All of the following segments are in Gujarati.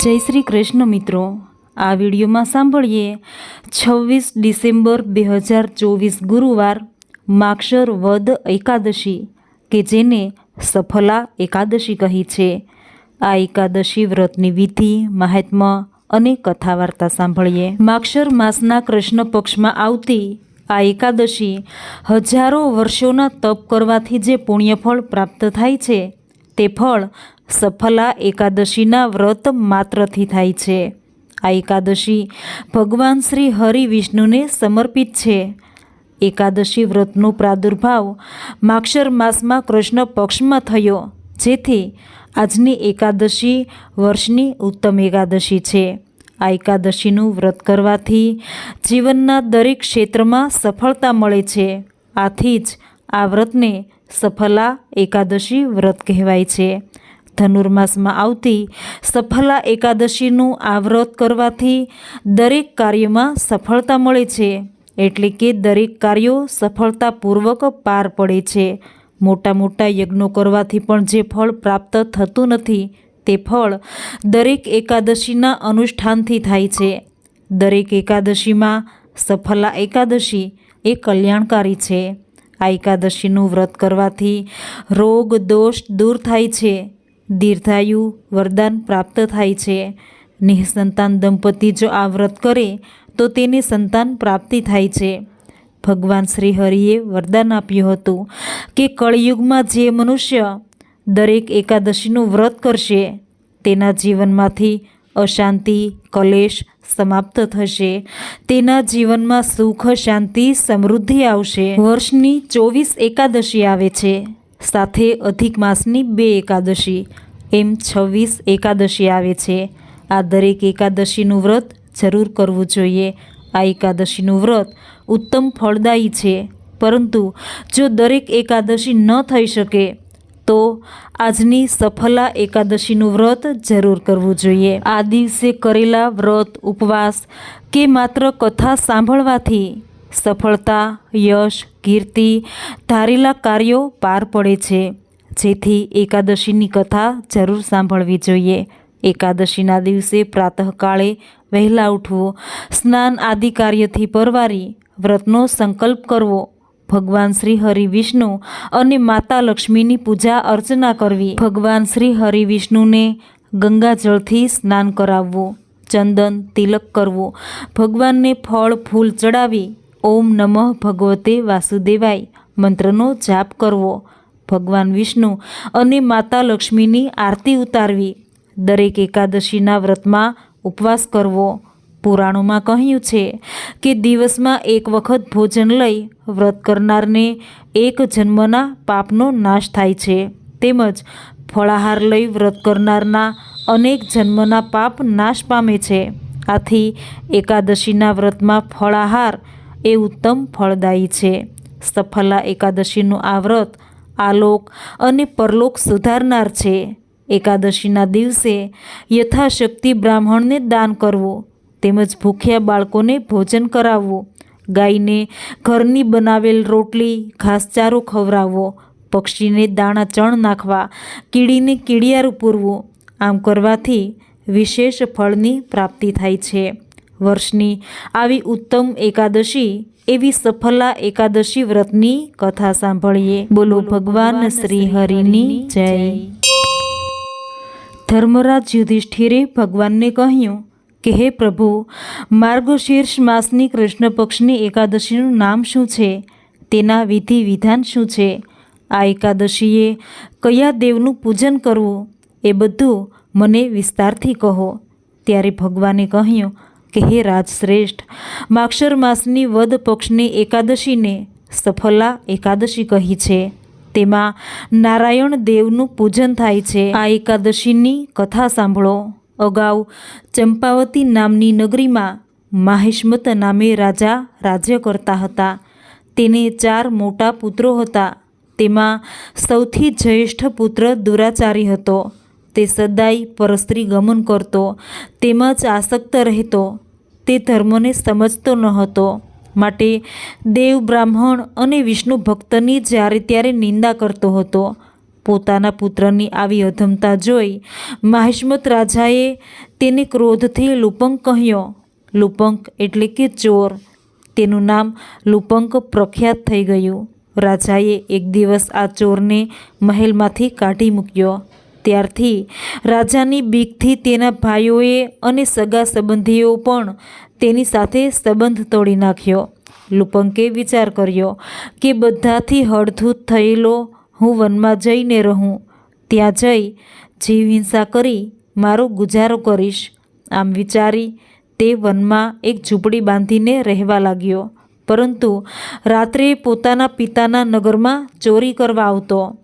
જય શ્રી કૃષ્ણ મિત્રો. આ વિડીયોમાં સાંભળીએ છવ્વીસ ડિસેમ્બર બે હજાર ચોવીસ ગુરુવાર માક્ષર વદ એકાદશી, કે જેને સફલા એકાદશી કહી છે. આ એકાદશી વ્રતની વિધિ મહાત્મા અને કથા વાર્તા સાંભળીએ. માક્ષર માસના કૃષ્ણ પક્ષમાં આવતી આ એકાદશી હજારો વર્ષોના તપ કરવાથી જે પુણ્યફળ પ્રાપ્ત થાય છે, તે ફળ સફલા એકાદશીના વ્રત માત્રથી થાય છે. આ એકાદશી ભગવાન શ્રી હરિ વિષ્ણુને સમર્પિત છે. એકાદશી વ્રતનો પ્રાદુર્ભાવ માક્ષર માસમાં કૃષ્ણ પક્ષમાં થયો, જેથી આજની એકાદશી વર્ષની ઉત્તમ એકાદશી છે. આ એકાદશીનું વ્રત કરવાથી જીવનના દરેક ક્ષેત્રમાં સફળતા મળે છે. આથી જ આ વ્રતને સફલા એકાદશી વ્રત કહેવાય છે. ધનુર્માસમાં આવતી સફલા એકાદશીનું આ વ્રત કરવાથી દરેક કાર્યમાં સફળતા મળે છે. એટલે કે દરેક કાર્યો સફળતાપૂર્વક પાર પડે છે. મોટા મોટા યજ્ઞો કરવાથી પણ જે ફળ પ્રાપ્ત થતું નથી, તે ફળ દરેક એકાદશીના અનુષ્ઠાનથી થાય છે. દરેક એકાદશીમાં સફલા એકાદશી એ કલ્યાણકારી છે. આ એકાદશીનું વ્રત કરવાથી રોગ, દોષ દૂર થાય છે. દીર્ઘાયુ વરદાન પ્રાપ્ત થાય છે. નિઃસંતાન દંપતી જો આ વ્રત કરે, તો તેને સંતાન પ્રાપ્તિ થાય છે. ભગવાન શ્રી હરિએ વરદાન આપ્યું હતું કે કળિયુગમાં જે મનુષ્ય દરેક એકાદશીનું વ્રત કરશે, તેના જીવનમાંથી અશાંતિ, કલેશ સમાપ્ત થશે. તેના જીવનમાં સુખ, શાંતિ, સમૃદ્ધિ આવશે. વર્ષની ચોવીસ એકાદશી આવે છે. સાથે અધિક માસની બે એકાદશી, એમ છવ્વીસ એકાદશી આવે છે. આ દરેક એકાદશીનું વ્રત જરૂર કરવું જોઈએ. આ એકાદશીનું વ્રત ઉત્તમ ફળદાયી છે. પરંતુ જો દરેક એકાદશી ન થઈ શકે, તો આજની સફલા એકાદશીનું વ્રત જરૂર કરવું જોઈએ. આ દિવસે કરેલા વ્રત, ઉપવાસ કે માત્ર કથા સાંભળવાથી સફળતા, યશ, કીર્તિ ધારેલા કાર્યો પાર પડે છે. જેથી એકાદશીની કથા જરૂર સાંભળવી જોઈએ. એકાદશીના દિવસે પ્રાતઃકાળે વહેલા ઉઠવું, સ્નાન આદિ કાર્યથી પરવારી વ્રતનો સંકલ્પ કરવો, ભગવાન શ્રી હરિ વિષ્ણુ અને માતા લક્ષ્મીની પૂજા અર્ચના કરવી, ભગવાન શ્રી હરિ વિષ્ણુને ગંગાજળથી સ્નાન કરાવવું, ચંદન તિલક કરવું, ભગવાનને ફળ, ફૂલ ચડાવી ઓમ નમઃ ભગવતે વાસુદેવાય. મંત્રનો જાપ કરવો. ભગવાન વિષ્ણુ અને માતા લક્ષ્મીની આરતી ઉતારવી. દરેક એકાદશીના વ્રતમાં ઉપવાસ કરવો. પુરાણોમાં કહ્યું છે કે દિવસમાં એક વખત ભોજન લઈ વ્રત કરનારને એક જન્મના પાપનો નાશ થાય છે. તેમજ ફળાહાર લઈ વ્રત કરનારના અનેક જન્મના પાપ નાશ પામે છે. આથી એકાદશીના વ્રતમાં ફળાહાર એ ઉત્તમ ફળદાયી છે. સફલા એકાદશીનું આ વ્રત આલોક અને પરલોક સુધારનાર છે. એકાદશીના દિવસે યથાશક્તિ બ્રાહ્મણને દાન કરવું તેમજ ભૂખ્યા બાળકોને ભોજન કરાવવું, ગાયને ઘરની બનાવેલ રોટલી, ઘાસચારો ખવડાવવો, પક્ષીને દાણા ચણ નાખવા, કીડીને કીડિયારું પૂરવું આમ કરવાથી વિશેષ ફળની પ્રાપ્તિ થાય છે. વર્ષની આવી ઉત્તમ એકાદશી એવી સફલા એકાદશી વ્રતની કથા સાંભળીએ. બોલો ભગવાન શ્રી હરિની જય. ધર્મરાજ યુધિષ્ઠિરે ભગવાનને કહ્યું કે, હે પ્રભુ, માર્ગશીર્ષ માસની કૃષ્ણ પક્ષની એકાદશીનું નામ શું છે? તેના વિધિ વિધાન શું છે? આ એકાદશીએ કયા દેવનું પૂજન કરવું? એ બધું મને વિસ્તારથી કહો. ત્યારે ભગવાને કહ્યું કે હે રાજશ્રેષ્ઠ, માક્ષર માસની વદ પક્ષની એકાદશીને સફલા એકાદશી કહી છે. તેમાં નારાયણ દેવનું પૂજન થાય છે. આ એકાદશીની કથા સાંભળો. અગાઉ ચંપાવતી નામની નગરીમાં માહિષ્મત નામે રાજા રાજ્ય કરતા હતા. તેને ચાર મોટા પુત્રો હતા. તેમાં સૌથી જ્યેષ્ઠ પુત્ર દુરાચારી હતો. તે સદાય પરસ્ત્રી ગમન કરતો, તેમજ આસક્ત રહેતો. તે ધર્મને સમજતો ન હતો. માટે દેવ બ્રાહ્મણ અને વિષ્ણુ ભક્તની જ્યારે ત્યારે નિંદા કરતો હતો. પોતાના પુત્રની આવી અધમતા જોઈ માહિષ્મત રાજાએ તેને ક્રોધથી લુપંક કહ્યો. લુપંક એટલે કે ચોર. તેનું નામ લુપંક પ્રખ્યાત થઈ ગયું. રાજાએ એક દિવસ આ ચોરને મહેલમાંથી કાઢી મૂક્યો. ત્યારથી રાજાની બીકથી તેના ભાઈઓએ અને સગા સંબંધીઓ પણ તેની સાથે સંબંધ તોડી નાખ્યો. લુપંકે વિચાર કર્યો કે બધાથી હળધૂત થયેલો હું વનમાં જઈને રહું. ત્યાં જઈ જીવ હિંસા કરી મારો ગુજારો કરીશ. આમ વિચારી તે વનમાં એક ઝૂંપડી બાંધીને રહેવા લાગ્યો. પરંતુ રાત્રે પોતાના પિતાના નગરમાં ચોરી કરવા આવતો.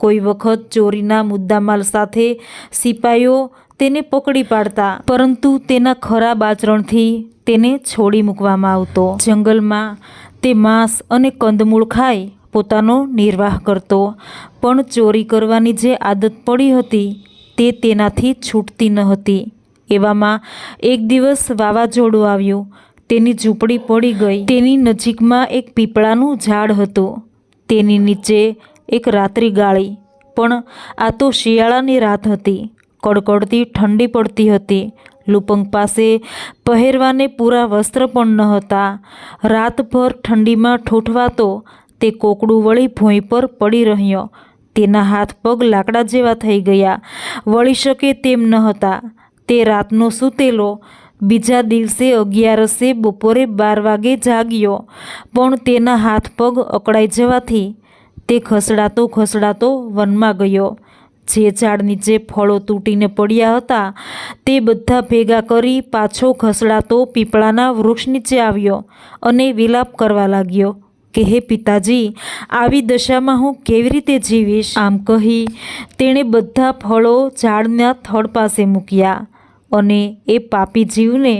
કોઈ વખત ચોરીના મુદ્દામાલ સાથે સિપાઈઓ તેને પકડી પાડતા, પરંતુ તેના ખરાબ આચરણથી તેને છોડી મૂકવામાં આવતો. જંગલમાં તે માંસ અને કંદમૂળ ખાઈ પોતાનો નિર્વાહ કરતો, પણ ચોરી કરવાની જે આદત પડી હતી તે તેનાથી છૂટતી ન હતી. એવામાં એક દિવસ વાવાઝોડું આવ્યું, તેની ઝૂંપડી પડી ગઈ. તેની નજીકમાં એક પીપળાનું ઝાડ હતું. તેની નીચે એક રાત્રિ ગાળી. પણ આ તો શિયાળાની રાત હતી. કડકડતી ઠંડી પડતી હતી. લુપંગ પાસે પહેરવાને પૂરા વસ્ત્ર પણ ન હતા. રાતભર ઠંડીમાં ઠોઠવાતો તે કોકડું વળી ભોંય પર પડી રહ્યો. તેના હાથ પગ લાકડા જેવા થઈ ગયા. વળી શકે તેમ ન હતા. તે રાતનો સૂતેલો. બીજા દિવસે અગિયારસે બપોરે બાર વાગે જાગ્યો. પણ તેના હાથ પગ અકળાઈ જવાથી તે ખસડાતો ખસડાતો વનમાં ગયો. જે ઝાડ નીચે ફળો તૂટીને પડ્યા હતા, તે બધા ભેગા કરી પાછો ખસડાતો પીપળાના વૃક્ષ નીચે આવ્યો અને વિલાપ કરવા લાગ્યો કે, હે પિતાજી, આવી દશામાં હું કેવી રીતે જીવીશ? આમ કહી તેણે બધા ફળો ઝાડના થડ પાસે મૂક્યા અને એ પાપી જીવને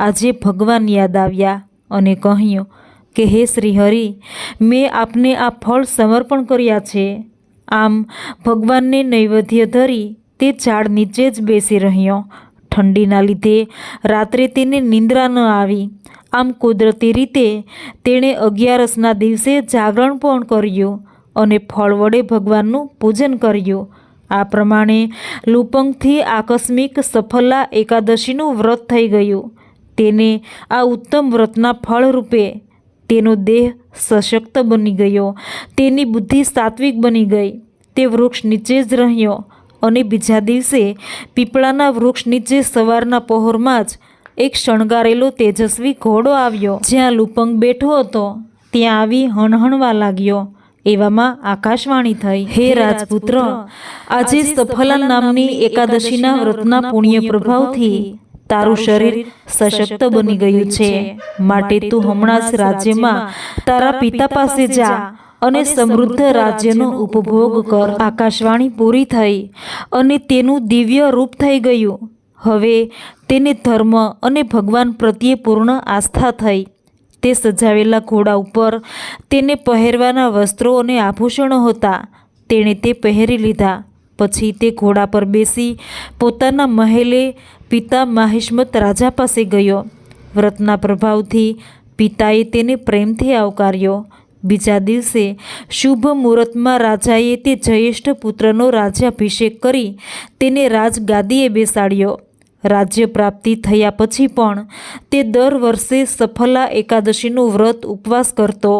આજે ભગવાન યાદ આવ્યા અને કહ્યું કે હે શ્રીહરિ, મેં આપને આ ફળ સમર્પણ કર્યા છે. આમ ભગવાનને નૈવેદ્ય ધરી તે ઝાડ નીચે જ બેસી રહ્યો. ઠંડીના લીધે રાત્રે તેને નિંદ્રા ન આવી. આમ કુદરતી રીતે તેણે અગિયારસના દિવસે જાગરણ પણ કર્યું અને ફળ વડે ભગવાનનું પૂજન કર્યું. આ પ્રમાણે લુપંગથી આકસ્મિક સફલા એકાદશીનું વ્રત થઈ ગયું. તેને આ ઉત્તમ વ્રતના ફળરૂપે તેનો દેહ સશક્ત બની ગયો. તેની બુદ્ધિ સાત્વિક બની ગઈ. તે વૃક્ષ નીચે જ રહ્યો અને બીજા દિવસે પીપળાના વૃક્ષ નીચે સવારના પહોરમાં જ એક શણગારેલો તેજસ્વી ઘોડો આવ્યો. જ્યાં લુપંગ બેઠો હતો, ત્યાં આવી હણહણવા લાગ્યો. એવામાં આકાશવાણી થઈ. હે રાજપુત્ર, આજે સફલા નામની એકાદશીના વ્રતના પુણ્ય પ્રભાવથી તારું શરીર સશક્ત બની ગયું છે. માટે તું હમણાં જ રાજ્યમાં તારા પિતા પાસે જા અને સમૃદ્ધ રાજ્યનો ઉપભોગ કર. આકાશવાણી પૂરી થઈ અને તેનું દિવ્ય રૂપ થઈ ગયું. હવે તેને ધર્મ અને ભગવાન પ્રત્યે પૂર્ણ આસ્થા થઈ. તે સજાવેલા ઘોડા ઉપર તેને પહેરવાના વસ્ત્રો અને આભૂષણો હતા. તેણે તે પહેરી લીધા. પછી તે ઘોડા પર બેસી પોતાના મહેલે પિતા માહિષ્મત રાજા પાસે ગયો. વ્રતના પ્રભાવથી પિતાએ તેને પ્રેમથી આવકાર્યો. બીજા દિવસે શુભ મુહૂર્તમાં રાજાએ તે જયેષ્ઠ પુત્રનો રાજ્યાભિષેક કરી તેને રાજગાદીએ બેસાડ્યો. રાજ્ય પ્રાપ્તિ થયા પછી પણ તે દર વર્ષે સફલા એકાદશીનું વ્રત ઉપવાસ કરતો.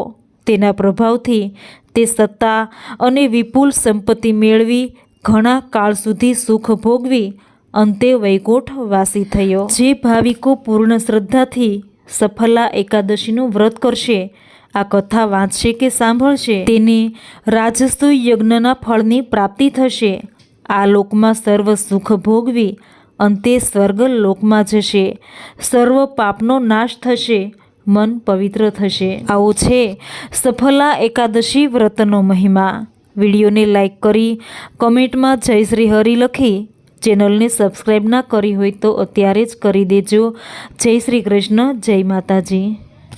તેના પ્રભાવથી તે સત્તા અને વિપુલ સંપત્તિ મેળવી ઘણા કાળ સુધી સુખ ભોગવી અંતે વૈકુંઠ વાસી થયો. જે ભાવિકો પૂર્ણ શ્રદ્ધાથી સફલા એકાદશીનું વ્રત કરશે, આ કથા વાંચશે કે સાંભળશે, તેને રાજસુ યજ્ઞના ફળની પ્રાપ્તિ થશે. આ લોકમાં સર્વ સુખ ભોગવી અંતે સ્વર્ગ લોકમાં જશે. સર્વ પાપનો નાશ થશે, મન પવિત્ર થશે. આવો છે સફલા એકાદશી વ્રતનો મહિમા. વિડીયોને લાઇક કરી, કમેન્ટમાં જય શ્રી હરિ લખી. ચેનલને સબસ્ક્રાઈબ ના કરી હોય તો અત્યારે જ કરી દેજો. જય શ્રી કૃષ્ણ, જય માતાજી.